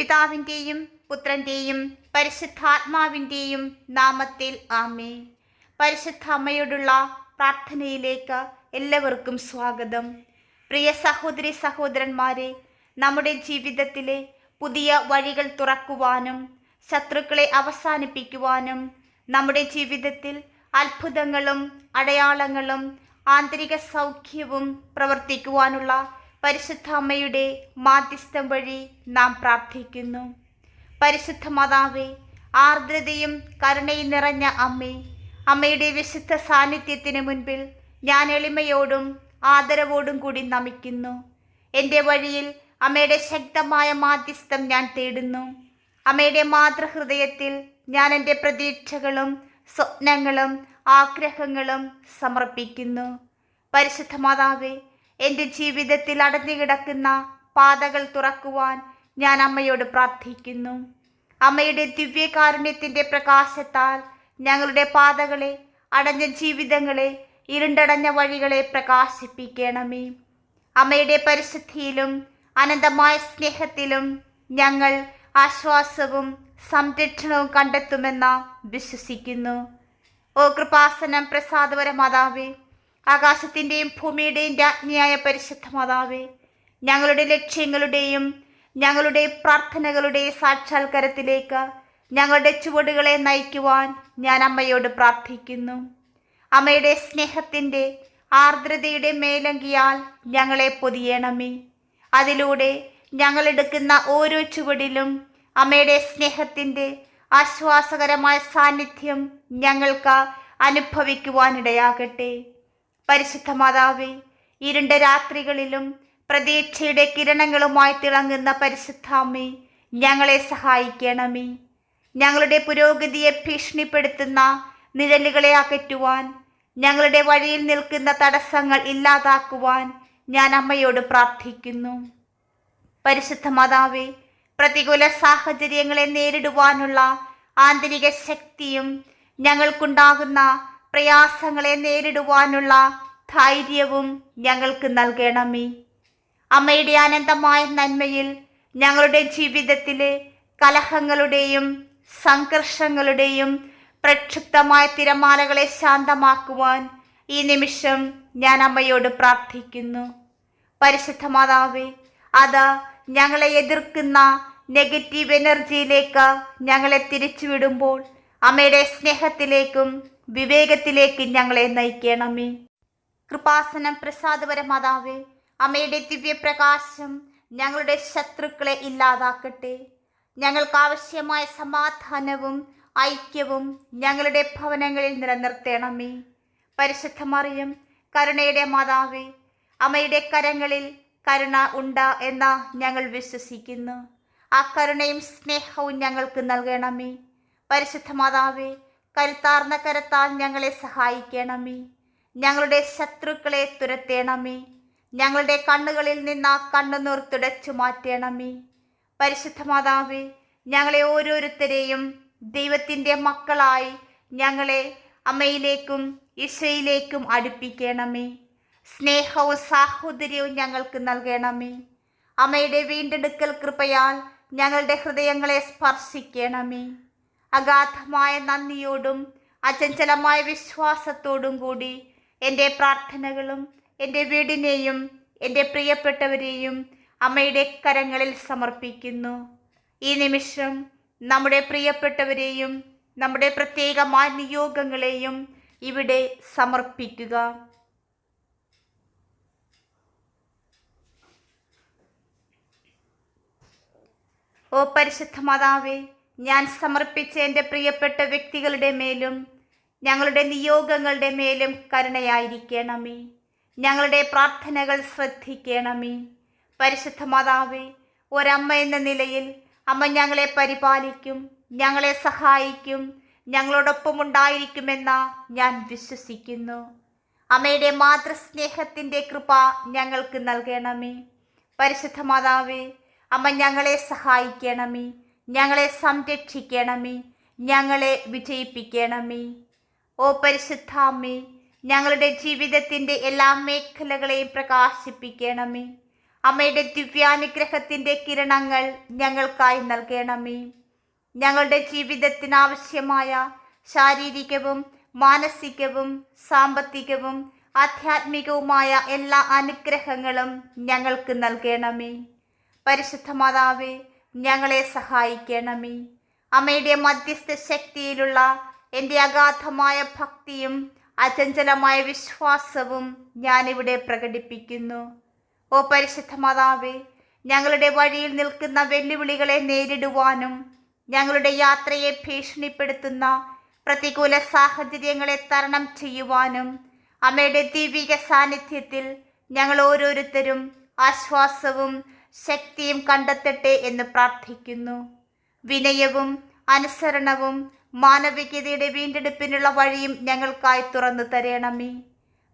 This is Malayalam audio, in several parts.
പിതാവിന്റെയും പുത്രന്റെയും പരിശുദ്ധാത്മാവിന്റെയും നാമത്തിൽ ആമേ പരിശുദ്ധ അമ്മയോടുള്ള പ്രാർത്ഥനയിലേക്ക് എല്ലാവർക്കും സ്വാഗതം. പ്രിയ സഹോദരി സഹോദരന്മാരെ നമ്മുടെ ജീവിതത്തിലെ പുതിയ വഴികൾ തുറക്കുവാനും ശത്രുക്കളെ അവസാനിപ്പിക്കുവാനും നമ്മുടെ ജീവിതത്തിൽ അത്ഭുതങ്ങളും അടയാളങ്ങളും ആന്തരിക സൗഖ്യവും പ്രവർത്തിക്കുവാനുള്ള പരിശുദ്ധ അമ്മയുടെ മാധ്യസ്ഥം വഴി നാം പ്രാർത്ഥിക്കുന്നു. പരിശുദ്ധ മാതാവേ ആർദ്രതയും കരുണയും നിറഞ്ഞ അമ്മേ അമ്മയുടെ വിശുദ്ധ സാന്നിധ്യത്തിന് മുൻപിൽ ഞാൻ എളിമയോടും ആദരവോടും കൂടി നമിക്കുന്നു. എന്റെ വഴിയിൽ അമ്മയുടെ ശക്തമായ മാധ്യസ്ഥം ഞാൻ തേടുന്നു. അമ്മയുടെ മാതൃഹൃദയത്തിൽ ഞാൻ എന്റെ പ്രതീക്ഷകളും സ്വപ്നങ്ങളും ആഗ്രഹങ്ങളും സമർപ്പിക്കുന്നു. പരിശുദ്ധ മാതാവേ എന്റെ ജീവിതത്തിൽ അടഞ്ഞു കിടക്കുന്ന പാതകൾ തുറക്കുവാൻ ഞാൻ അമ്മയോട് പ്രാർത്ഥിക്കുന്നു. അമ്മയുടെ ദിവ്യകാരുണ്യത്തിന്റെ പ്രകാശത്താൽ ഞങ്ങളുടെ പാതകളെ അടഞ്ഞ ജീവിതങ്ങളെ ഇരുണ്ടടഞ്ഞ വഴികളെ പ്രകാശിപ്പിക്കണമേ. അമ്മയുടെ പരിശുദ്ധിയിലും അനന്തമായ സ്നേഹത്തിലും ഞങ്ങൾ ആശ്വാസവും സംരക്ഷണവും കണ്ടെത്തുമെന്ന് വിശ്വസിക്കുന്നു. ഓ കൃപാസനം പ്രസാദപര മാതാവേ ആകാശത്തിന്റെയും ഭൂമിയുടെയും രാജ്ഞിയായ പരിശുദ്ധ മാതാവേ ഞങ്ങളുടെ ലക്ഷ്യങ്ങളുടെയും ഞങ്ങളുടെ പ്രാർത്ഥനകളുടെ സാക്ഷാത്കാരത്തിലേക്ക് ഞങ്ങളുടെ ചുവടുകളെ നയിക്കുവാൻ ഞാൻ അമ്മയോട് പ്രാർത്ഥിക്കുന്നു. അമ്മയുടെ സ്നേഹത്തിന്റെ ആർദ്രതയുടെ മേലങ്കിയാൽ ഞങ്ങളെ പൊതിയണമേ. അതിലൂടെ ഞങ്ങളെടുക്കുന്ന ഓരോ ചുവടിലും അമ്മയുടെ സ്നേഹത്തിന്റെ ആശ്വാസകരമായ സാന്നിധ്യം ഞങ്ങൾക്ക് അനുഭവിക്കുവാനിടയാകട്ടെ. പരിശുദ്ധ മാതാവേ ഇരുണ്ട രാത്രികളിലും പ്രതീക്ഷയുടെ കിരണങ്ങളുമായി തിളങ്ങുന്ന പരിശുദ്ധാമ്മേ ഞങ്ങളെ സഹായിക്കണമേ. ഞങ്ങളുടെ പുരോഗതിയെ ഭീഷണിപ്പെടുത്തുന്ന നിഴലുകളെ അകറ്റുവാൻ ഞങ്ങളുടെ വഴിയിൽ നിൽക്കുന്ന തടസ്സങ്ങൾ ഇല്ലാതാക്കുവാൻ ഞാൻ അമ്മയോട് പ്രാർത്ഥിക്കുന്നു. പരിശുദ്ധ മാതാവേ പ്രതികൂല സാഹചര്യങ്ങളെ നേരിടുവാനുള്ള ആന്തരിക ശക്തിയും ഞങ്ങൾക്കുണ്ടാകുന്ന പ്രയാസങ്ങളെ നേരിടുവാനുള്ള ധൈര്യവും ഞങ്ങൾക്ക് നൽകണമേ. അമ്മയുടെ അനന്തമായ നന്മയിൽ ഞങ്ങളുടെ ജീവിതത്തിലെ കലഹങ്ങളുടെയും സംഘർഷങ്ങളുടെയും പ്രക്ഷുബ്ധമായ തിരമാലകളെ ശാന്തമാക്കുവാൻ ഈ നിമിഷം ഞാൻ അമ്മയോട് പ്രാർത്ഥിക്കുന്നു. പരിശുദ്ധ മാതാവേ അത് ഞങ്ങളെ എതിർക്കുന്ന നെഗറ്റീവ് എനർജിയിലേക്ക് ഞങ്ങളെ തിരിച്ചുവിടുമ്പോൾ അമ്മയുടെ സ്നേഹത്തിലേക്കും വിവേകത്തിലേക്കും ഞങ്ങളെ നയിക്കണമേ. കൃപാസനം പ്രസാദപര മാതാവേ അമ്മയുടെ ദിവ്യപ്രകാശം ഞങ്ങളുടെ ശത്രുക്കളെ ഇല്ലാതാക്കട്ടെ. ഞങ്ങൾക്ക് ആവശ്യമായ സമാധാനവും ഐക്യവും ഞങ്ങളുടെ ഭവനങ്ങളിൽ നിലനിർത്തണമേ. പരിശുദ്ധമറിയും കരുണയുടെ മാതാവേ അമ്മയുടെ കരങ്ങളിൽ കരുണ ഉണ്ട എന്ന ഞങ്ങൾ വിശ്വസിക്കുന്നു. ആ കരുണയും സ്നേഹവും ഞങ്ങൾക്ക് നൽകണമേ. പരിശുദ്ധ മാതാവേ കരുത്താർന്ന കരത്താൽ ഞങ്ങളെ സഹായിക്കണമേ. ഞങ്ങളുടെ ശത്രുക്കളെ തുരത്തേണമേ. ഞങ്ങളുടെ കണ്ണുകളിൽ നിന്ന് ആ കണ്ണുനീർ തുടച്ചു മാറ്റണമേ. പരിശുദ്ധ മാതാവേ ഞങ്ങളെ ഓരോരുത്തരെയും ദൈവത്തിന്റെ മക്കളായി ഞങ്ങളെ അമ്മയിലേക്കും ഈശോയിലേക്കും അടുപ്പിക്കണമേ. സ്നേഹവും സാഹോദര്യവും ഞങ്ങൾക്ക് നൽകണമേ. അമ്മയുടെ വീണ്ടെടുക്കൽ കൃപയാൽ ഞങ്ങളുടെ ഹൃദയങ്ങളെ സ്പർശിക്കണമേ. അഗാധമായ നന്ദിയോടും അചഞ്ചലമായ വിശ്വാസത്തോടും കൂടി എന്റെ പ്രാർത്ഥനകളും എന്റെ വീടിനെയും എന്റെ പ്രിയപ്പെട്ടവരെയും അമ്മയുടെ കരങ്ങളിൽ സമർപ്പിക്കുന്നു. ഈ നിമിഷം നമ്മുടെ പ്രിയപ്പെട്ടവരെയും നമ്മുടെ പ്രത്യേകമായ നിയോഗങ്ങളെയും ഇവിടെ സമർപ്പിക്കുക. ഓ പരിശുദ്ധ മാതാവേ ഞാൻ സമർപ്പിച്ച എന്റെ പ്രിയപ്പെട്ട വ്യക്തികളുടെ മേലും ഞങ്ങളുടെ നിയോഗങ്ങളുടെ മേലും കരുണയായിരിക്കണമേ. ഞങ്ങളുടെ പ്രാർത്ഥനകൾ ശ്രദ്ധിക്കണമേ. പരിശുദ്ധ മാതാവേ ഒരമ്മ എന്ന നിലയിൽ അമ്മ ഞങ്ങളെ പരിപാലിക്കും ഞങ്ങളെ സഹായിക്കും ഞങ്ങളോടൊപ്പം ഉണ്ടായിരിക്കുമെന്ന ഞാൻ വിശ്വസിക്കുന്നു. അമ്മയുടെ മാതൃസ്നേഹത്തിന്റെ കൃപ ഞങ്ങൾക്ക് നൽകണമേ. പരിശുദ്ധ മാതാവേ അമ്മ ഞങ്ങളെ സഹായിക്കണമേ. ഞങ്ങളെ സംരക്ഷിക്കണമേ. ഞങ്ങളെ വിജയിപ്പിക്കണമേ. ഓ പരിശുദ്ധാമ്മേ ഞങ്ങളുടെ ജീവിതത്തിന്റെ എല്ലാ മേഖലകളെയും പ്രകാശിപ്പിക്കണമേ. അമ്മയുടെ ദിവ്യാനുഗ്രഹത്തിന്റെ കിരണങ്ങൾ ഞങ്ങൾക്കായി നൽകണമേ. ഞങ്ങളുടെ ജീവിതത്തിനാവശ്യമായ ശാരീരികവും മാനസികവും സാമ്പത്തികവും ആധ്യാത്മികവുമായ എല്ലാ അനുഗ്രഹങ്ങളും ഞങ്ങൾക്ക് നൽകണമേ. പരിശുദ്ധ മാതാവേ ഞങ്ങളെ സഹായിക്കണമേ. അമ്മയുടെ മധ്യസ്ഥ ശക്തിയിലുള്ള എന്റെ അഗാധമായ ഭക്തിയും അചഞ്ചലമായ വിശ്വാസവും ഞാനിവിടെ പ്രകടിപ്പിക്കുന്നു. ഓ പരിശുദ്ധ മാതാവേ ഞങ്ങളുടെ വഴിയിൽ നിൽക്കുന്ന വെല്ലുവിളികളെ നേരിടുവാനും ഞങ്ങളുടെ യാത്രയെ ഭീഷണിപ്പെടുത്തുന്ന പ്രതികൂല സാഹചര്യങ്ങളെ തരണം ചെയ്യുവാനും അമ്മയുടെ ദൈവിക സാന്നിധ്യത്തിൽ ഞങ്ങൾ ഓരോരുത്തരും ആശ്വാസവും ശക്തിയും കണ്ടെത്തട്ടെ എന്ന് പ്രാർത്ഥിക്കുന്നു. വിനയവും അനുസരണവും മാനവികതയുടെ വീണ്ടെടുപ്പിനുള്ള വഴിയും ഞങ്ങൾക്കായി തുറന്നു തരണമേ.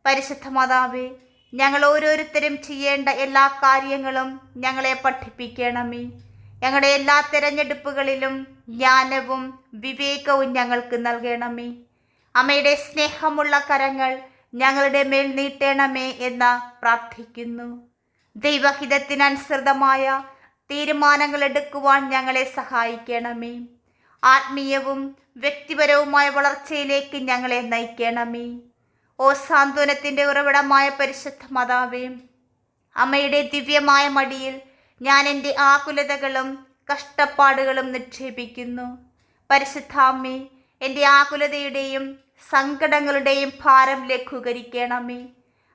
പരിശുദ്ധ മാതാവേ ഞങ്ങൾ ഓരോരുത്തരും ചെയ്യേണ്ട എല്ലാ കാര്യങ്ങളും ഞങ്ങളെ പഠിപ്പിക്കണമേ. ഞങ്ങളുടെ എല്ലാ തിരഞ്ഞെടുപ്പുകളിലും ജ്ഞാനവും വിവേകവും ഞങ്ങൾക്ക് നൽകണമേ. അമ്മയുടെ സ്നേഹമുള്ള കരങ്ങൾ ഞങ്ങളുടെ മേൽ നീട്ടണമേ എന്ന് പ്രാർത്ഥിക്കുന്നു. ദൈവഹിതത്തിനനുസൃതമായ തീരുമാനങ്ങൾ എടുക്കുവാൻ ഞങ്ങളെ സഹായിക്കണമേ. ആത്മീയവും വ്യക്തിപരവുമായ വളർച്ചയിലേക്ക് ഞങ്ങളെ നയിക്കണമേ. ഓ സാന്ത്വനത്തിന്റെ ഉറവിടമായ പരിശുദ്ധ മാതാവേ അമ്മയുടെ ദിവ്യമായ മടിയിൽ ഞാൻ എന്റെ ആകുലതകളും കഷ്ടപ്പാടുകളും നിക്ഷേപിക്കുന്നു. പരിശുദ്ധാമ്മേ എന്റെ ആകുലതയുടെയും സങ്കടങ്ങളുടെയും ഭാരം ലഘൂകരിക്കണമേ.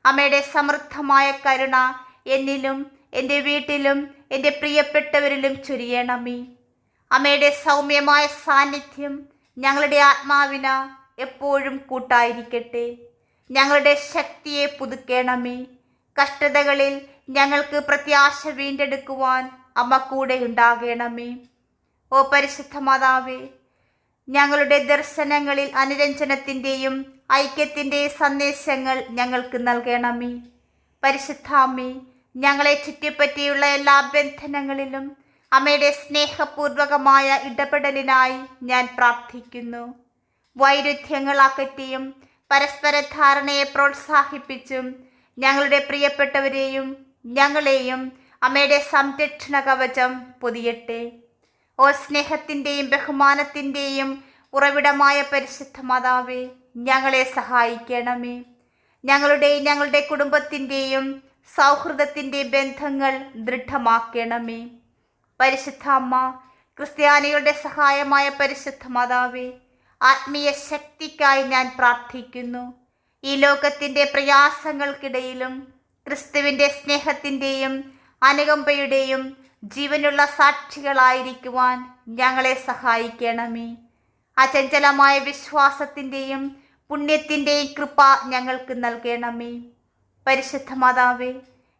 അമ്മയുടെ സമൃദ്ധമായ കരുണ എന്നിലും എന്റെ വീട്ടിലും എന്റെ പ്രിയപ്പെട്ടവരിലും ചൊരിയണമേ. അമ്മയുടെ സൗമ്യമായ സാന്നിധ്യം ഞങ്ങളുടെ ആത്മാവിന എപ്പോഴും കൂട്ടായിരിക്കട്ടെ. ഞങ്ങളുടെ ശക്തിയെ പുതുക്കണമേ. കഷ്ടതകളിൽ ഞങ്ങൾക്ക് പ്രത്യാശ വീണ്ടെടുക്കുവാൻ അമ്മ കൂടെ ഉണ്ടാകണമേ. ഓ പരിശുദ്ധ മാതാവേ ഞങ്ങളുടെ ദർശനങ്ങളിൽ അനുരഞ്ജനത്തിന്റെയും ഐക്യത്തിന്റെയും സന്ദേശങ്ങൾ ഞങ്ങൾക്ക് നൽകണമേ. പരിശുദ്ധാമ്മേ ഞങ്ങളെ ചുറ്റിപ്പറ്റിയുള്ള എല്ലാ ബന്ധനങ്ങളിലും അമ്മയുടെ സ്നേഹപൂർവകമായ ഇടപെടലിനായി ഞാൻ പ്രാർത്ഥിക്കുന്നു. വൈരുദ്ധ്യങ്ങൾ അകറ്റിയും പരസ്പര ധാരണയെ പ്രോത്സാഹിപ്പിച്ചും ഞങ്ങളുടെ പ്രിയപ്പെട്ടവരെയും ഞങ്ങളെയും അമ്മയുടെ സംരക്ഷണ കവചം പൊതിയട്ടെ. ഓ സ്നേഹത്തിന്റെയും ബഹുമാനത്തിന്റെയും ഉറവിടമായ പരിശുദ്ധ മാതാവേ ഞങ്ങളെ സഹായിക്കണമേ. ഞങ്ങളുടെയും ഞങ്ങളുടെ കുടുംബത്തിന്റെയും സൗഹൃദത്തിന്റെ ബന്ധങ്ങൾ ദൃഢമാക്കണമേ. പരിശുദ്ധ അമ്മ ക്രിസ്ത്യാനികളുടെ സഹായമായ പരിശുദ്ധ മാതാവേ ആത്മീയ ശക്തിക്കായി ഞാൻ പ്രാർത്ഥിക്കുന്നു. ഈ ലോകത്തിന്റെ പ്രയാസങ്ങൾക്കിടയിലും ക്രിസ്തുവിന്റെ സ്നേഹത്തിന്റെയും അനുകമ്പയുടെയും ജീവനുള്ള സാക്ഷികളായിരിക്കുവാൻ ഞങ്ങളെ സഹായിക്കണമേ. അചഞ്ചലമായ വിശ്വാസത്തിന്റെയും പുണ്യത്തിന്റെയും കൃപ ഞങ്ങൾക്ക് നൽകണമേ. പരിശുദ്ധ മാതാവേ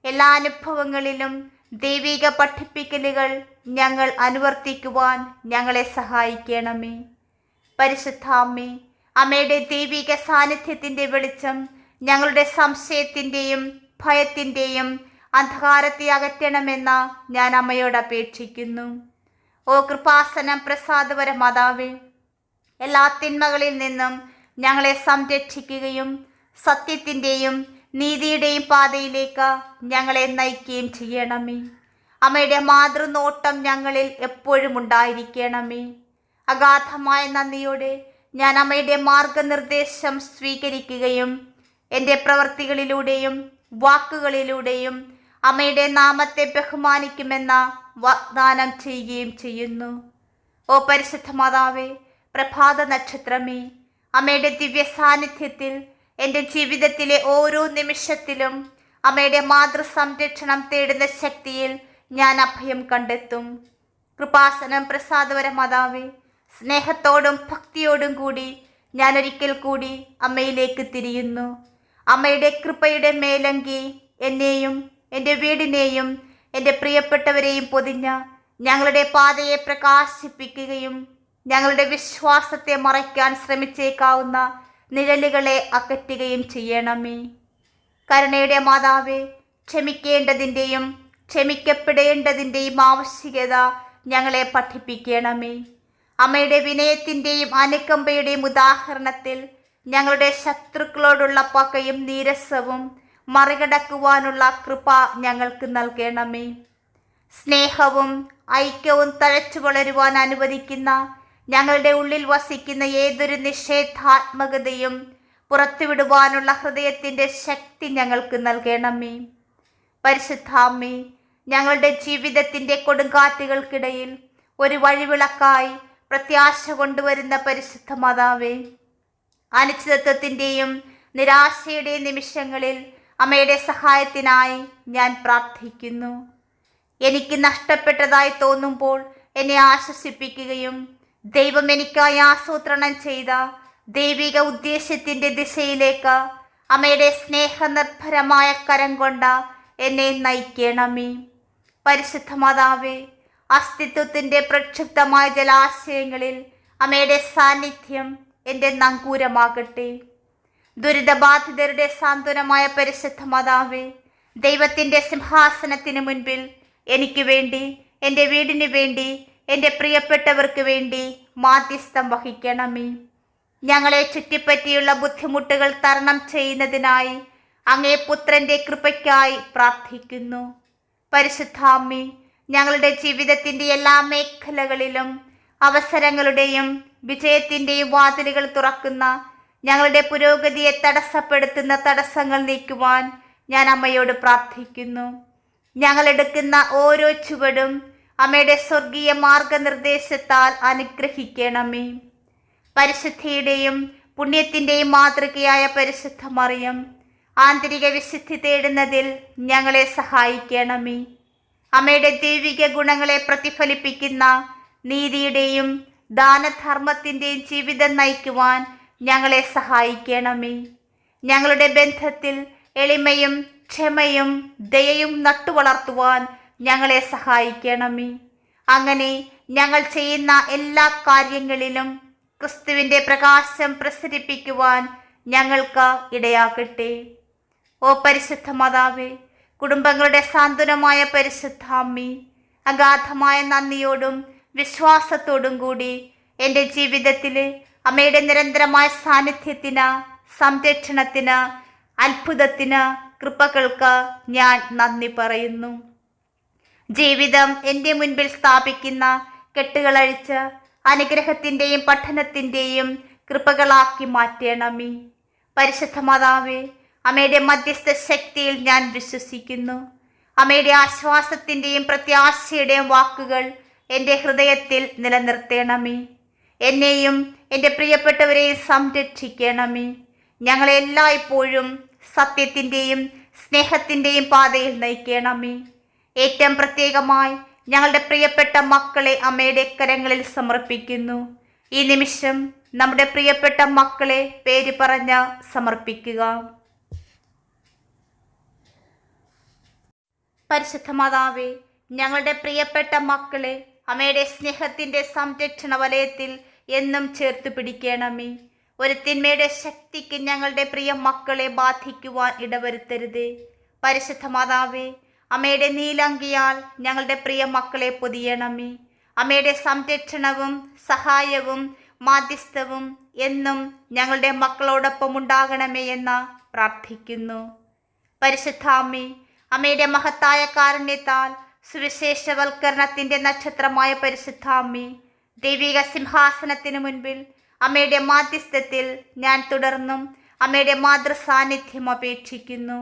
എല്ലാ അനുഭവങ്ങളിലും ദൈവിക പഠിപ്പിക്കലുകൾ ഞങ്ങൾ അനുവർത്തിക്കുവാൻ ഞങ്ങളെ സഹായിക്കണമേ. പരിശുദ്ധ അമ്മേ അമ്മയുടെ ദൈവിക സാന്നിധ്യത്തിന്റെ വെളിച്ചം ഞങ്ങളുടെ സംശയത്തിന്റെയും ഭയത്തിന്റെയും അന്ധകാരത്തെ അകറ്റണമെന്ന ഞാൻ അമ്മയോട് അപേക്ഷിക്കുന്നു. ഓ കൃപാസനം പ്രസാദപര മാതാവേ എല്ലാ തിന്മകളിൽ നിന്നും ഞങ്ങളെ സംരക്ഷിക്കുകയും സത്യത്തിന്റെയും നീതിയുടെയും പാതയിലേക്ക് ഞങ്ങളെ നയിക്കുകയും ചെയ്യണമേ. അമ്മയുടെ മാതൃനോട്ടം ഞങ്ങളിൽ എപ്പോഴും ഉണ്ടായിരിക്കണമേ. അഗാധമായ നന്ദിയോടെ ഞാൻ അമ്മയുടെ മാർഗനിർദ്ദേശം സ്വീകരിക്കുകയും എന്റെ പ്രവൃത്തികളിലൂടെയും വാക്കുകളിലൂടെയും അമ്മയുടെ നാമത്തെ ബഹുമാനിക്കുമെന്ന വാഗ്ദാനം ചെയ്യുകയും ചെയ്യുന്നു. ഓ പരിശുദ്ധ മാതാവേ പ്രഭാത നക്ഷത്രമേ അമ്മയുടെ ദിവ്യ സാന്നിധ്യത്തിൽ എന്റെ ജീവിതത്തിലെ ഓരോ നിമിഷത്തിലും അമ്മയുടെ മാതൃസംരക്ഷണം തേടുന്ന ശക്തിയിൽ ഞാൻ അഭയം കണ്ടെത്തും. കൃപാസനം പ്രസാദവര മാതാവേ സ്നേഹത്തോടും ഭക്തിയോടും കൂടി ഞാൻ ഒരിക്കൽ കൂടി അമ്മയിലേക്ക് തിരിയുന്നു. അമ്മയുടെ കൃപയുടെ മേലങ്കി എന്നെയും എന്റെ വീടിനെയും എന്റെ പ്രിയപ്പെട്ടവരെയും പൊതിഞ്ഞ ഞങ്ങളുടെ പാതയെ പ്രകാശിപ്പിക്കുകയും ഞങ്ങളുടെ വിശ്വാസത്തെ മറയ്ക്കാൻ ശ്രമിച്ചേക്കാവുന്ന നിഴലുകളെ അകറ്റുകയും ചെയ്യണമേ. കരുണയുടെ മാതാവേ ക്ഷമിക്കേണ്ടതിന്റെയും ക്ഷമിക്കപ്പെടേണ്ടതിന്റെയും ആവശ്യകത ഞങ്ങളെ പഠിപ്പിക്കണമേ. അമ്മയുടെ വിനയത്തിന്റെയും അനുകമ്പയുടെയും ഉദാഹരണത്തിൽ ഞങ്ങളുടെ ശത്രുക്കളോടുള്ള പകയും നീരസവും മറികടക്കുവാനുള്ള കൃപ ഞങ്ങൾക്ക് നൽകണമേ. സ്നേഹവും ഐക്യവും തഴച്ചു വളരുവാൻ അനുവദിക്കുന്ന ഞങ്ങളുടെ ഉള്ളിൽ വസിക്കുന്ന ഏതൊരു നിഷേധാത്മകതയും പുറത്തുവിടുവാനുള്ള ഹൃദയത്തിന്റെ ശക്തി ഞങ്ങൾക്ക് നൽകണമേ. പരിശുദ്ധാമ്മേ ഞങ്ങളുടെ ജീവിതത്തിന്റെ കൊടുങ്കാറ്റുകൾക്കിടയിൽ ഒരു വഴിവിളക്കായി പ്രത്യാശ കൊണ്ടുവരുന്ന പരിശുദ്ധ മാതാവേ അനിശ്ചിതത്വത്തിന്റെയും നിരാശയുടെയും നിമിഷങ്ങളിൽ അമ്മയുടെ സഹായത്തിനായി ഞാൻ പ്രാർത്ഥിക്കുന്നു. എനിക്ക് നഷ്ടപ്പെട്ടതായി തോന്നുമ്പോൾ എന്നെ ആശ്വസിപ്പിക്കുകയും ദൈവം എനിക്കായി ആസൂത്രണം ചെയ്ത ദൈവിക ഉദ്ദേശ്യത്തിന്റെ ദിശയിലേക്ക് അമ്മയുടെ സ്നേഹനിർഭരമായ കരം കൊണ്ട എന്നെ നയിക്കണമേ. പരിശുദ്ധ മാതാവേ അസ്തിത്വത്തിന്റെ പ്രക്ഷുബ്ധമായ ജലാശയങ്ങളിൽ അമ്മയുടെ സാന്നിധ്യം എന്റെ നങ്കൂരമാകട്ടെ. ദുരിതബാധിതരുടെ സാന്ത്വനമായ പരിശുദ്ധ മാതാവേ ദൈവത്തിന്റെ സിംഹാസനത്തിന് മുൻപിൽ എനിക്ക് വേണ്ടി എന്റെ വീടിന് വേണ്ടി എന്റെ പ്രിയപ്പെട്ടവർക്ക് വേണ്ടി മാധ്യസ്ഥം വഹിക്കണമേ. ഞങ്ങളെ ചുറ്റിപ്പറ്റിയുള്ള ബുദ്ധിമുട്ടുകൾ തരണം ചെയ്യുന്നതിനായി അങ്ങേ പുത്രന്റെ കൃപയ്ക്കായി പ്രാർത്ഥിക്കുന്നു. പരിശുദ്ധാമ്മി ഞങ്ങളുടെ ജീവിതത്തിന്റെ എല്ലാ മേഖലകളിലും അവസരങ്ങളുടെയും വിജയത്തിന്റെയും വാതിലുകൾ തുറക്കുന്ന ഞങ്ങളുടെ പുരോഗതിയെ തടസ്സപ്പെടുത്തുന്ന തടസ്സങ്ങൾ നീക്കുവാൻ ഞാൻ അമ്മയോട് പ്രാർത്ഥിക്കുന്നു. ഞങ്ങളെടുക്കുന്ന ഓരോ ചുവടും അമ്മയുടെ സ്വർഗീയ മാർഗനിർദ്ദേശത്താൽ അനുഗ്രഹിക്കണമേ. പരിശുദ്ധിയുടെയും പുണ്യത്തിന്റെയും മാതൃകയായ പരിശുദ്ധ മറിയം ആന്തരിക വിശുദ്ധി തേടുന്നതിൽ ഞങ്ങളെ സഹായിക്കണമേ. അമ്മയുടെ ദൈവിക ഗുണങ്ങളെ പ്രതിഫലിപ്പിക്കുന്ന നീതിയുടെയും ദാനധർമ്മത്തിന്റെയും ജീവിതം നയിക്കുവാൻ ഞങ്ങളെ സഹായിക്കണമേ. ഞങ്ങളുടെ ബന്ധത്തിൽ എളിമയും ക്ഷമയും ദയയും നട്ടുവളർത്തുവാൻ ഞങ്ങളെ സഹായിക്കണമേ. അങ്ങനെ ഞങ്ങൾ ചെയ്യുന്ന എല്ലാ കാര്യങ്ങളിലും ക്രിസ്തുവിന്റെ പ്രകാശം പ്രസരിപ്പിക്കുവാൻ ഞങ്ങൾക്ക് ഇടയാകട്ടെ. ഓ പരിശുദ്ധ മാതാവേ കുടുംബങ്ങളുടെ സാന്ത്വനമായ പരിശുദ്ധ അമ്മി അഗാധമായ നന്ദിയോടും വിശ്വാസത്തോടും കൂടി എന്റെ ജീവിതത്തിൽ അമ്മയുടെ നിരന്തരമായ സാന്നിധ്യത്തിന് സംരക്ഷണത്തിന് അത്ഭുതത്തിന് കൃപകൾക്ക് ഞാൻ നന്ദി പറയുന്നു. ജീവിതം എന്റെ മുൻപിൽ സ്ഥാപിക്കുന്ന കെട്ടുകളഴിച്ച് അനുഗ്രഹത്തിന്റെയും പഠനത്തിന്റെയും കൃപകളാക്കി മാറ്റണമേ. പരിശുദ്ധ മാതാവേ അമ്മയുടെ മധ്യസ്ഥ ശക്തിയിൽ ഞാൻ വിശ്വസിക്കുന്നു. അമ്മയുടെ ആശ്വാസത്തിന്റെയും പ്രത്യാശയുടെയും വാക്കുകൾ എന്റെ ഹൃദയത്തിൽ നിലനിർത്തണമേ. എന്നെയും എന്റെ പ്രിയപ്പെട്ടവരെയും സംരക്ഷിക്കണമേ. ഞങ്ങളെ എല്ലായ്പ്പോഴും സത്യത്തിന്റെയും സ്നേഹത്തിന്റെയും പാതയിൽ നയിക്കണമേ. ഏറ്റവും പ്രത്യേകമായി ഞങ്ങളുടെ പ്രിയപ്പെട്ട മക്കളെ അമ്മയുടെ കരങ്ങളിൽ സമർപ്പിക്കുന്നു. ഈ നിമിഷം നമ്മുടെ പ്രിയപ്പെട്ട മക്കളെ പേര് പറഞ്ഞ സമർപ്പിക്കുക. പരിശുദ്ധ മാതാവേ ഞങ്ങളുടെ പ്രിയപ്പെട്ട മക്കളെ അമ്മയുടെ സ്നേഹത്തിന്റെ സംരക്ഷണ വലയത്തിൽ എന്നും ചേർത്ത് പിടിക്കണമേ. ഒരു തിന്മയുടെ ശക്തിക്ക് ഞങ്ങളുടെ പ്രിയ മക്കളെ ബാധിക്കുവാൻ ഇടവരുത്തരുത്. പരിശുദ്ധ മാതാവേ അമ്മയുടെ നീലങ്കിയാൽ ഞങ്ങളുടെ പ്രിയ മക്കളെ പൊതിയണമേ. അമ്മയുടെ സംരക്ഷണവും സഹായവും മാധ്യസ്ഥവും എന്നും ഞങ്ങളുടെ മക്കളോടൊപ്പം ഉണ്ടാകണമേ എന്ന് പ്രാർത്ഥിക്കുന്നു. പരിശുദ്ധാമ്മി അമ്മയുടെ മഹത്തായ കാരുണ്യത്താൽ സുവിശേഷവൽക്കരണത്തിന്റെ നക്ഷത്രമായ പരിശുദ്ധാമ്മി ദൈവിക സിംഹാസനത്തിനു മുൻപിൽ അമ്മയുടെ മാധ്യസ്ഥത്തിൽ ഞാൻ തുടർന്നും അമ്മയുടെ മാതൃസാന്നിധ്യം അപേക്ഷിക്കുന്നു.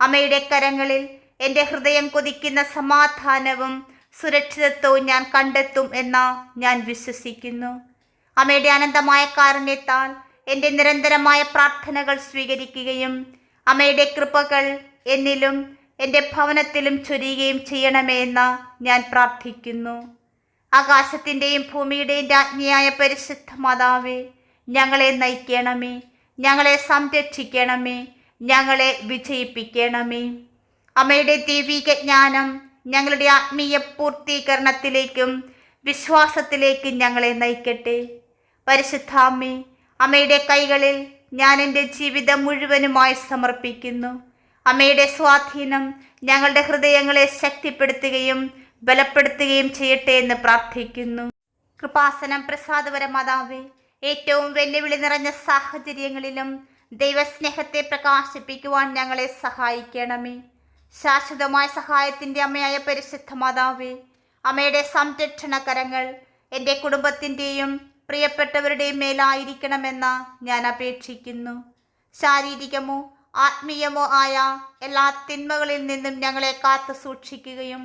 അമ്മയുടെ കരങ്ങളിൽ എന്റെ ഹൃദയം കൊതിക്കുന്ന സമാധാനവും സുരക്ഷിതത്വവും ഞാൻ കണ്ടെത്തും എന്ന ഞാൻ വിശ്വസിക്കുന്നു. അമ്മയുടെ അനന്തമായ കാരുണ്യത്താൽ എന്റെ നിരന്തരമായ പ്രാർത്ഥനകൾ സ്വീകരിക്കുകയും അമ്മയുടെ കൃപകൾ എന്നിലും എന്റെ ഭവനത്തിലും ചൊരിയുകയും ചെയ്യണമേ എന്ന് ഞാൻ പ്രാർത്ഥിക്കുന്നു. ആകാശത്തിന്റെയും ഭൂമിയുടെയും രാജ്ഞിയായ പരിശുദ്ധ മാതാവേ ഞങ്ങളെ നയിക്കണമേ ഞങ്ങളെ സംരക്ഷിക്കണമേ ഞങ്ങളെ വിജയിപ്പിക്കണമേ. അമ്മയുടെ ദൈവിക ജ്ഞാനം ഞങ്ങളുടെ ആത്മീയ പൂർത്തീകരണത്തിലേക്കും വിശ്വാസത്തിലേക്കും ഞങ്ങളെ നയിക്കട്ടെ. പരിശുദ്ധാമ്മി അമ്മയുടെ കൈകളിൽ ഞാൻ എന്റെ ജീവിതം മുഴുവനുമായി സമർപ്പിക്കുന്നു. അമ്മയുടെ സ്വാധീനം ഞങ്ങളുടെ ഹൃദയങ്ങളെ ശക്തിപ്പെടുത്തുകയും ബലപ്പെടുത്തുകയും ചെയ്യട്ടെ എന്ന് പ്രാർത്ഥിക്കുന്നു. കൃപാസനം പ്രസാദപര മാതാവേ ഏറ്റവും വെല്ലുവിളി നിറഞ്ഞ സാഹചര്യങ്ങളിലും ദൈവസ്നേഹത്തെ പ്രകാശിപ്പിക്കുവാൻ ഞങ്ങളെ സഹായിക്കണമേ. ശാശ്വതമായ സഹായത്തിന്റെ അമ്മയായ പരിശുദ്ധ മാതാവേ അമ്മയുടെ സംരക്ഷണ കരങ്ങൾ എന്റെ കുടുംബത്തിന്റെയും പ്രിയപ്പെട്ടവരുടെയും മേലായിരിക്കണമെന്ന് ഞാൻ അപേക്ഷിക്കുന്നു. ശാരീരികമോ ആത്മീയമോ ആയ എല്ലാ തിന്മകളിൽ നിന്നും ഞങ്ങളെ കാത്തു സൂക്ഷിക്കുകയും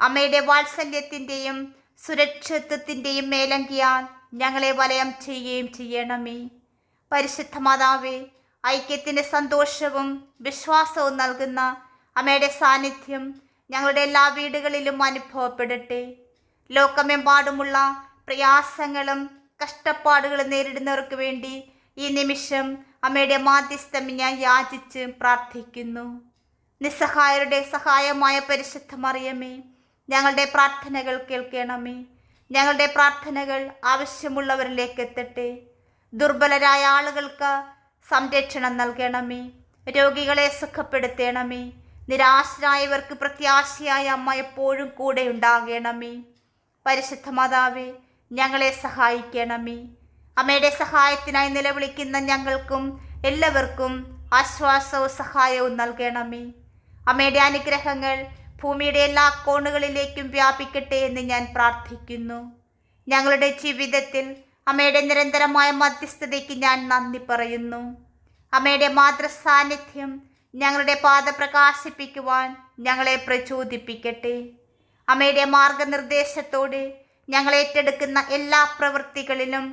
അമ്മയുടെ വാത്സല്യത്തിന്റെയും സുരക്ഷിതത്വത്തിന്റെയും മേലങ്കിയാൽ ഞങ്ങളെ വലയം ചെയ്യുകയും ചെയ്യണമേ. പരിശുദ്ധ മാതാവേ ഐക്യത്തിന്റെ സന്തോഷവും വിശ്വാസവും നൽകുന്ന അമ്മയുടെ സാന്നിധ്യം ഞങ്ങളുടെ എല്ലാ വീടുകളിലും അനുഭവപ്പെടട്ടെ. ലോകമെമ്പാടുമുള്ള പ്രയാസങ്ങളും കഷ്ടപ്പാടുകളും നേരിടുന്നവർക്ക് വേണ്ടി ഈ നിമിഷം അമ്മയുടെ മാധ്യസ്ഥം ഞാൻ യാചിച്ച് പ്രാർത്ഥിക്കുന്നു. നിസ്സഹായരുടെ സഹായമായ പരിശുദ്ധ മറിയമേ ഞങ്ങളുടെ പ്രാർത്ഥനകൾ കേൾക്കണമേ. ഞങ്ങളുടെ പ്രാർത്ഥനകൾ ആവശ്യമുള്ളവരിലേക്ക് എത്തട്ടെ. ദുർബലരായ ആളുകൾക്ക് സംരക്ഷണം നൽകണമേ. രോഗികളെ സുഖപ്പെടുത്തണമേ. നിരാശരായവർക്ക് പ്രത്യാശയായ അമ്മ എപ്പോഴും കൂടെ ഉണ്ടാകണമേ. പരിശുദ്ധ മാതാവേ ഞങ്ങളെ സഹായിക്കണമേ. അമ്മയുടെ സഹായത്തിനായി നിലവിളിക്കുന്ന ഞങ്ങൾക്കും എല്ലാവർക്കും ആശ്വാസവും സഹായവും നൽകണമേ. അമ്മയുടെ അനുഗ്രഹങ്ങൾ ഭൂമിയുടെ എല്ലാ കോണുകളിലേക്കും വ്യാപിക്കട്ടെ എന്ന് ഞാൻ പ്രാർത്ഥിക്കുന്നു. ഞങ്ങളുടെ ജീവിതത്തിൽ അമ്മയുടെ നിരന്തരമായ മധ്യസ്ഥതയ്ക്ക് ഞാൻ നന്ദി പറയുന്നു. അമ്മയുടെ മാതൃസാന്നിധ്യം ഞങ്ങളുടെ പാത പ്രകാശിപ്പിക്കുവാൻ ഞങ്ങളെ പ്രചോദിപ്പിക്കട്ടെ. അമ്മയുടെ മാർഗനിർദ്ദേശത്തോട് ഞങ്ങൾ ഏറ്റെടുക്കുന്ന എല്ലാ പ്രവൃത്തികളിലും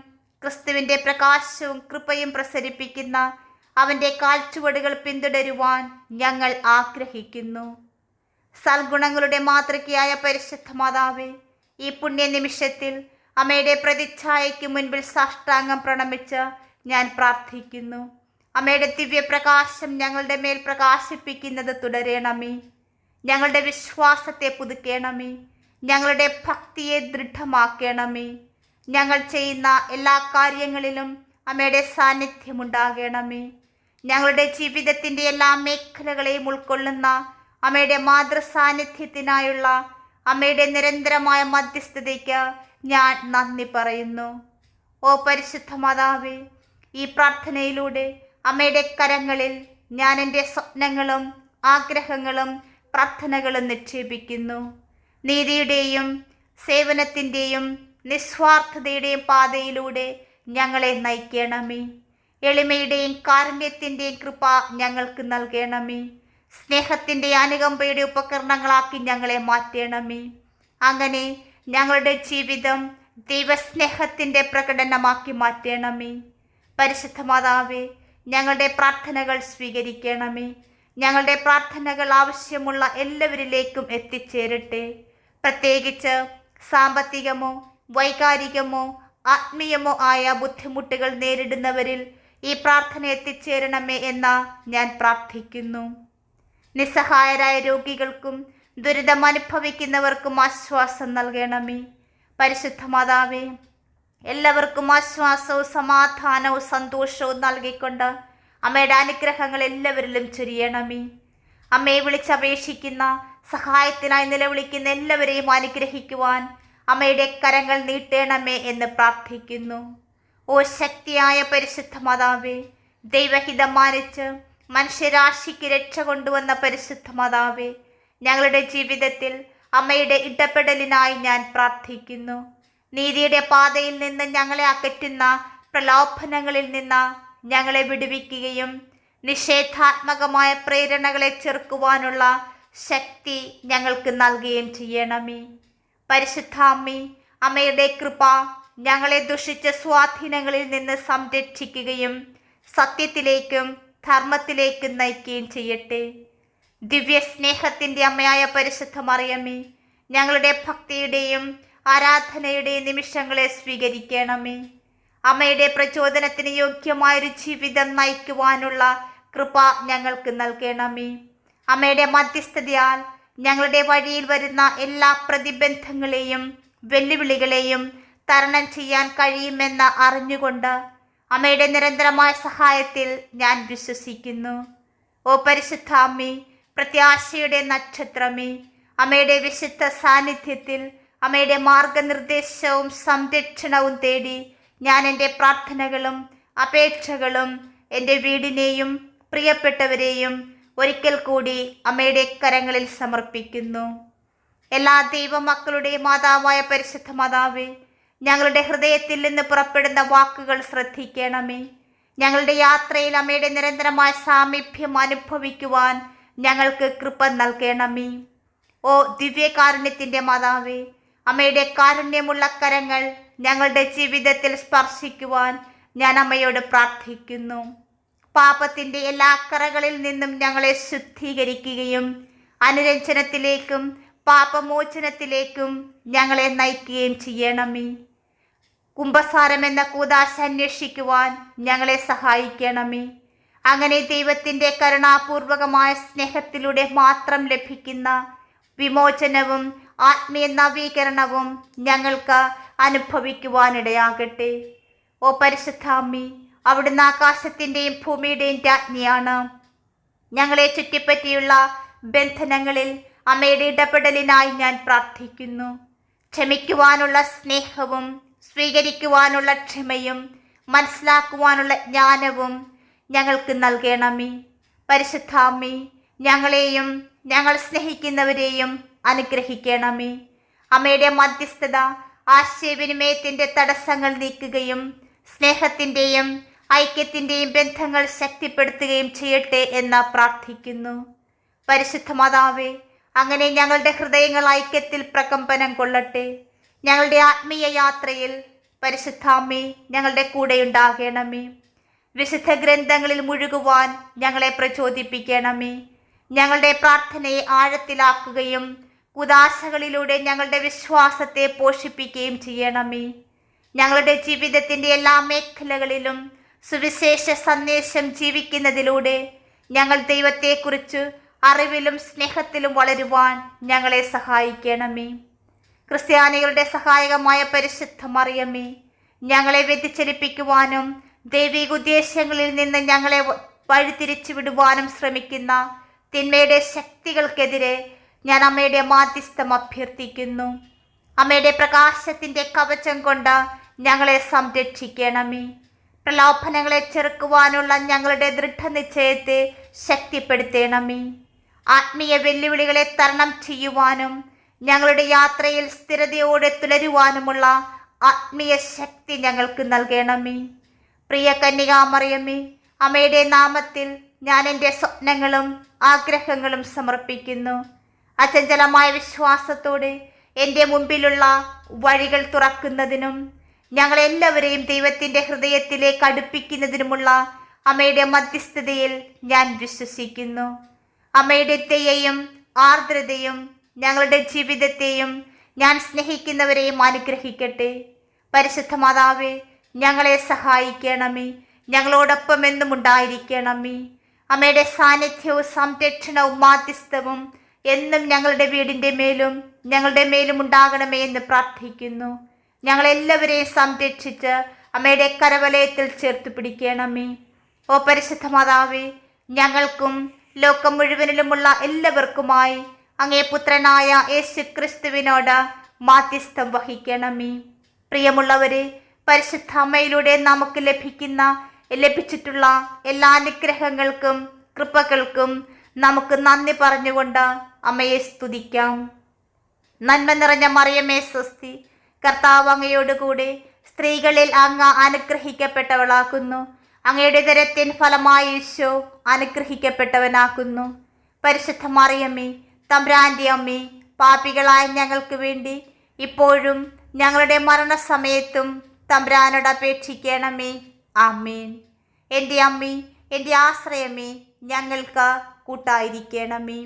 ക്രിസ്തുവിന്റെ പ്രകാശവും കൃപയും പ്രസരിപ്പിക്കുന്ന അവന്റെ കാൽച്ചുവടുകൾ പിന്തുടരുവാൻ ഞങ്ങൾ ആഗ്രഹിക്കുന്നു. സൽഗുണങ്ങളുടെ മാതൃകയായ പരിശുദ്ധ മാതാവേ ഈ പുണ്യ നിമിഷത്തിൽ അമ്മയുടെ പ്രതിച്ഛായയ്ക്ക് മുൻപിൽ സാഷ്ടാംഗം പ്രണമിച്ച് ഞാൻ പ്രാർത്ഥിക്കുന്നു. അമ്മയുടെ ദിവ്യപ്രകാശം ഞങ്ങളുടെ മേൽ പ്രകാശിപ്പിക്കുന്നത് തുടരണമേ. ഞങ്ങളുടെ വിശ്വാസത്തെ പുതുക്കണമേ. ഞങ്ങളുടെ ഭക്തിയെ ദൃഢമാക്കണമേ. ഞങ്ങൾ ചെയ്യുന്ന എല്ലാ കാര്യങ്ങളിലും അമ്മയുടെ സാന്നിധ്യമുണ്ടാകണമേ. ഞങ്ങളുടെ ജീവിതത്തിന്റെ എല്ലാ മേഖലകളെയും ഉൾക്കൊള്ളുന്ന അമ്മയുടെ മാതൃസാന്നിധ്യത്തിനായുള്ള അമ്മയുടെ നിരന്തരമായ മധ്യസ്ഥതയ്ക്ക് ഞാൻ നന്ദി പറയുന്നു. ഓ പരിശുദ്ധ മാതാവേ ഈ പ്രാർത്ഥനയിലൂടെ അമ്മയുടെ കരങ്ങളിൽ ഞാൻ എന്റെ സ്വപ്നങ്ങളും ആഗ്രഹങ്ങളും പ്രാർത്ഥനകളും നിക്ഷേപിക്കുന്നു. നീതിയുടെയും സേവനത്തിന്റെയും നിസ്വാർത്ഥതയുടെയും പാതയിലൂടെ ഞങ്ങളെ നയിക്കണമേ. എളിമയുടെയും കാരുണ്യത്തിന്റെയും കൃപ ഞങ്ങൾക്ക് നൽകണമേ. സ്നേഹത്തിന്റെ അനുകമ്പയുടെ ഉപകരണങ്ങളാക്കി ഞങ്ങളെ മാറ്റണമേ. അങ്ങനെ ഞങ്ങളുടെ ജീവിതം ദൈവസ്നേഹത്തിന്റെ പ്രകടനമാക്കി മാറ്റണമേ. പരിശുദ്ധ മാതാവേ ഞങ്ങളുടെ പ്രാർത്ഥനകൾ സ്വീകരിക്കണമേ. ഞങ്ങളുടെ പ്രാർത്ഥനകൾ ആവശ്യമുള്ള എല്ലാവരിലേക്കും എത്തിച്ചേരട്ടെ. പ്രത്യേകിച്ച് സാമ്പത്തികമോ വൈകാരികമോ ആത്മീയമോ ആയ ബുദ്ധിമുട്ടുകൾ നേരിടുന്നവരിൽ ഈ പ്രാർത്ഥന എത്തിച്ചേരണമേ എന്ന ഞാൻ പ്രാർത്ഥിക്കുന്നു. നിസ്സഹായരായ രോഗികൾക്കും ദുരിതം അനുഭവിക്കുന്നവർക്കും ആശ്വാസം നൽകണമേ. പരിശുദ്ധ മാതാവേ എല്ലാവർക്കും ആശ്വാസവും സമാധാനവും സന്തോഷവും നൽകിക്കൊണ്ട് അമ്മയുടെ അനുഗ്രഹങ്ങൾ എല്ലാവരിലും ചൊരിയണമേ. അമ്മയെ വിളിച്ചപേക്ഷിക്കുന്ന സഹായത്തിനായി നിലവിളിക്കുന്ന എല്ലാവരെയും അനുഗ്രഹിക്കുവാൻ അമ്മയുടെ കരങ്ങൾ നീട്ടണമേ എന്ന് പ്രാർത്ഥിക്കുന്നു. ഓ ശക്തിയായ പരിശുദ്ധ മാതാവേ ദൈവഹിതം മാനിച്ച് മനുഷ്യരാശിക്ക് രക്ഷ കൊണ്ടുവന്ന പരിശുദ്ധ മാതാവേ ഞങ്ങളുടെ ജീവിതത്തിൽ അമ്മയുടെ ഇടപെടലിനായി ഞാൻ പ്രാർത്ഥിക്കുന്നു. നീതിയുടെ പാതയിൽ നിന്ന് ഞങ്ങളെ അകറ്റുന്ന പ്രലോഭനങ്ങളിൽ നിന്ന് ഞങ്ങളെ വിടുവിക്കുകയും നിഷേധാത്മകമായ പ്രേരണകളെ ചെറുക്കുവാനുള്ള ശക്തി ഞങ്ങൾക്ക് നൽകുകയും ചെയ്യണമേ. പരിശുദ്ധാമ്മി അമ്മയുടെ കൃപ ഞങ്ങളെ ദുഷിച്ച സ്വാധീനങ്ങളിൽ നിന്ന് സംരക്ഷിക്കുകയും സത്യത്തിലേക്കും ധർമ്മത്തിലേക്കും നയിക്കുകയും ചെയ്യട്ടെ. ദിവ്യ സ്നേഹത്തിന്റെ അമ്മയായ പരിശുദ്ധ മറിയമ്മേ ഞങ്ങളുടെ ഭക്തിയുടെയും ആരാധനയുടെയും നിമിഷങ്ങളെ സ്വീകരിക്കണമേ. അമ്മയുടെ പ്രചോദനത്തിന് യോഗ്യമായൊരു ജീവിതം നയിക്കുവാനുള്ള കൃപ ഞങ്ങൾക്ക് നൽകണമേ. അമ്മയുടെ മധ്യസ്ഥതയാൽ ഞങ്ങളുടെ വഴിയിൽ വരുന്ന എല്ലാ പ്രതിബന്ധങ്ങളെയും വെല്ലുവിളികളെയും തരണം ചെയ്യാൻ കഴിയുമെന്ന് അറിഞ്ഞുകൊണ്ട് അമ്മയുടെ നിരന്തരമായ സഹായത്തിൽ ഞാൻ വിശ്വസിക്കുന്നു. ഓ പരിശുദ്ധ അമ്മേ പ്രത്യാശയുടെ നക്ഷത്രമേ അമ്മയുടെ വിശുദ്ധ സാന്നിധ്യത്തിൽ അമ്മയുടെ മാർഗനിർദ്ദേശവും സംരക്ഷണവും തേടി ഞാൻ എന്റെ പ്രാർത്ഥനകളും അപേക്ഷകളും എന്റെ വീടിനെയും പ്രിയപ്പെട്ടവരെയും ഒരിക്കൽ കൂടി അമ്മയുടെ കരങ്ങളിൽ സമർപ്പിക്കുന്നു. എല്ലാ ദൈവമക്കളുടെ മാതാവായ പരിശുദ്ധ മാതാവേ ഞങ്ങളുടെ ഹൃദയത്തിൽ നിന്ന് പുറപ്പെടുന്ന വാക്കുകൾ ശ്രദ്ധിക്കണമേ. ഞങ്ങളുടെ യാത്രയിൽ അമ്മയുടെ നിരന്തരമായ സാമീപ്യം അനുഭവിക്കുവാൻ ഞങ്ങൾക്ക് കൃപ നൽകണമേ. ഓ ദിവ്യകാരുണ്യത്തിന്റെ മാതാവേ അമ്മയുടെ കാരുണ്യമുള്ള കരങ്ങൾ ഞങ്ങളുടെ ജീവിതത്തിൽ സ്പർശിക്കുവാൻ ഞാൻ അമ്മയോട് പ്രാർത്ഥിക്കുന്നു. പാപത്തിന്റെ എല്ലാ കറകളിൽ നിന്നും ഞങ്ങളെ ശുദ്ധീകരിക്കുകയും അനുരഞ്ജനത്തിലേക്കും പാപമോചനത്തിലേക്കും ഞങ്ങളെ നയിക്കുകയും ചെയ്യണമേ. കുംഭസാരം എന്ന കൂതാശ അന്വേഷിക്കുവാൻ ഞങ്ങളെ സഹായിക്കണമേ. അങ്ങനെ ദൈവത്തിന്റെ കരുണാപൂർവകമായ സ്നേഹത്തിലൂടെ മാത്രം ലഭിക്കുന്ന വിമോചനവും ആത്മീയ നവീകരണവും ഞങ്ങൾക്ക് അനുഭവിക്കുവാനിടയാകട്ടെ. ഓ പരിശുദ്ധാമ്മി അവിടുന്ന് ആകാശത്തിന്റെയും ഭൂമിയുടെയും രാജ്ഞിയാണ്. ഞങ്ങളെ ചുറ്റിപ്പറ്റിയുള്ള ബന്ധനങ്ങളിൽ അമ്മയുടെ ഇടപെടലിനായി ഞാൻ പ്രാർത്ഥിക്കുന്നു. ക്ഷമിക്കുവാനുള്ള സ്നേഹവും സ്വീകരിക്കുവാനുള്ള ക്ഷമയും മനസ്സിലാക്കുവാനുള്ള ജ്ഞാനവും ഞങ്ങൾക്ക് നൽകണമേ. പരിശുദ്ധാമ്മി ഞങ്ങളെയും ഞങ്ങൾ സ്നേഹിക്കുന്നവരെയും അനുഗ്രഹിക്കണമേ. അമ്മയുടെ മധ്യസ്ഥത ആശയവിനിമയത്തിന്റെ തടസ്സങ്ങൾ നീക്കുകയും സ്നേഹത്തിന്റെയും ഐക്യത്തിന്റെയും ബന്ധങ്ങൾ ശക്തിപ്പെടുത്തുകയും ചെയ്യട്ടെ എന്ന് പ്രാർത്ഥിക്കുന്നു. പരിശുദ്ധ മാതാവേ അങ്ങനെ ഞങ്ങളുടെ ഹൃദയങ്ങൾ ഐക്യത്തിൽ പ്രകമ്പനം കൊള്ളട്ടെ. ഞങ്ങളുടെ ആത്മീയ യാത്രയിൽ പരിശുദ്ധാമ്മേ ഞങ്ങളുടെ കൂടെ കൂടെയുണ്ടാകണമേ വിശുദ്ധ ഗ്രന്ഥങ്ങളിൽ മുഴുകുവാൻ ഞങ്ങളെ പ്രചോദിപ്പിക്കണമേ. ഞങ്ങളുടെ പ്രാർത്ഥനയെ ആഴത്തിലാക്കുകയും കുദാശകളിലൂടെ ഞങ്ങളുടെ വിശ്വാസത്തെ പോഷിപ്പിക്കുകയും ചെയ്യണമേ. ഞങ്ങളുടെ ജീവിതത്തിന്റെ എല്ലാ മേഖലകളിലും സുവിശേഷ സന്ദേശം ജീവിക്കുന്നതിലൂടെ ഞങ്ങൾ ദൈവത്തെക്കുറിച്ച് അറിവിലും സ്നേഹത്തിലും വളരുവാൻ ഞങ്ങളെ സഹായിക്കണമേ. ക്രിസ്ത്യാനികളുടെ സഹായകമായ പരിശുദ്ധ മറിയമ്മേ ഞങ്ങളെ വ്യതിചലിപ്പിക്കുവാനും ദൈവിക ഉദ്ദേശങ്ങളിൽ നിന്ന് ഞങ്ങളെ വഴിതിരിച്ചു വിടുവാനും ശ്രമിക്കുന്ന തിന്മയുടെ ശക്തികൾക്കെതിരെ ഞാൻ അമ്മയുടെ മാധ്യസ്ഥം അഭ്യർത്ഥിക്കുന്നു. അമ്മയുടെ പ്രകാശത്തിന്റെ കവചം കൊണ്ട് ഞങ്ങളെ സംരക്ഷിക്കണമേ. പ്രലോഭനങ്ങളെ ചെറുക്കുവാനുള്ള ഞങ്ങളുടെ ദൃഢനിശ്ചയത്തെ ശക്തിപ്പെടുത്തണമേ. ആത്മീയ വെല്ലുവിളികളെ തരണം ചെയ്യുവാനും ഞങ്ങളുടെ യാത്രയിൽ സ്ഥിരതയോടെ തുടരുവാനുമുള്ള ആത്മീയ ശക്തി ഞങ്ങൾക്ക് നൽകണമേ. പ്രിയ കന്യകാമറിയമ്മേ അമ്മയുടെ നാമത്തിൽ ഞാൻ എന്റെ സ്വപ്നങ്ങളും ആഗ്രഹങ്ങളും സമർപ്പിക്കുന്നു. അചഞ്ചലമായ വിശ്വാസത്തോടെ എന്റെ മുമ്പിലുള്ള വഴികൾ തുറക്കുന്നതിനും ഞങ്ങളെല്ലാവരെയും ദൈവത്തിന്റെ ഹൃദയത്തിലേക്ക് അടുപ്പിക്കുന്നതിനുമുള്ള അമ്മയുടെ മധ്യസ്ഥതയിൽ ഞാൻ വിശ്വസിക്കുന്നു. അമ്മയുടെ ദയയും ആർദ്രതയും ഞങ്ങളുടെ ജീവിതത്തെയും ഞാൻ സ്നേഹിക്കുന്നവരെയും അനുഗ്രഹിക്കട്ടെ. പരിശുദ്ധ മാതാവേ ഞങ്ങളെ സഹായിക്കണമേ. ഞങ്ങളോടൊപ്പം എന്നും ഉണ്ടായിരിക്കണമേ. അമ്മയുടെ സാന്നിധ്യവും സംരക്ഷണവും മാധ്യസ്ഥവും എന്നും ഞങ്ങളുടെ വീടിന്റെ മേലും ഞങ്ങളുടെ മേലും ഉണ്ടാകണമേ എന്ന് പ്രാർത്ഥിക്കുന്നു. ഞങ്ങളെല്ലാവരെയും സംരക്ഷിച്ച് അമ്മയുടെ കരവലയത്തിൽ ചേർത്ത് പിടിക്കണമേ. ഓ പരിശുദ്ധ മാതാവേ ഞങ്ങൾക്കും ലോകം മുഴുവനിലുമുള്ള എല്ലാവർക്കുമായി അങ്ങേ പുത്രനായ യേശു ക്രിസ്തുവിനോട് മാധ്യസ്ഥം വഹിക്കണമേ. പ്രിയമുള്ളവരെ പരിശുദ്ധ അമ്മയിലൂടെ നമുക്ക് ലഭിക്കുന്ന ലഭിച്ചിട്ടുള്ള എല്ലാ അനുഗ്രഹങ്ങൾക്കും കൃപകൾക്കും നമുക്ക് നന്ദി പറഞ്ഞുകൊണ്ട് അമ്മയെ സ്തുതിക്കാം. നന്മ നിറഞ്ഞ മറിയമ്മേ സ്വസ്തി. കർത്താവ് അങ്ങയോട് കൂടെ സ്ത്രീകളിൽ അങ്ങ് അനുഗ്രഹിക്കപ്പെട്ടവളാക്കുന്നു. അങ്ങയുടെ തരത്തിൻ ഫലമായ ഈശോ അനുഗ്രഹിക്കപ്പെട്ടവനാക്കുന്നു. പരിശുദ്ധ മറിയമ്മേ തമ്പ്രാന്റെ അമ്മേ പാപികളായ ഞങ്ങൾക്ക് വേണ്ടി ഇപ്പോഴും ഞങ്ങളുടെ മരണസമയത്തും തമ്പ്രാനോട് അപേക്ഷിക്കണമേ. ആമേൻ. എന്റെ അമ്മേ എന്റെ ആശ്രയമേ ഞങ്ങൾക്ക് കൂട്ടായിരിക്കണമേ.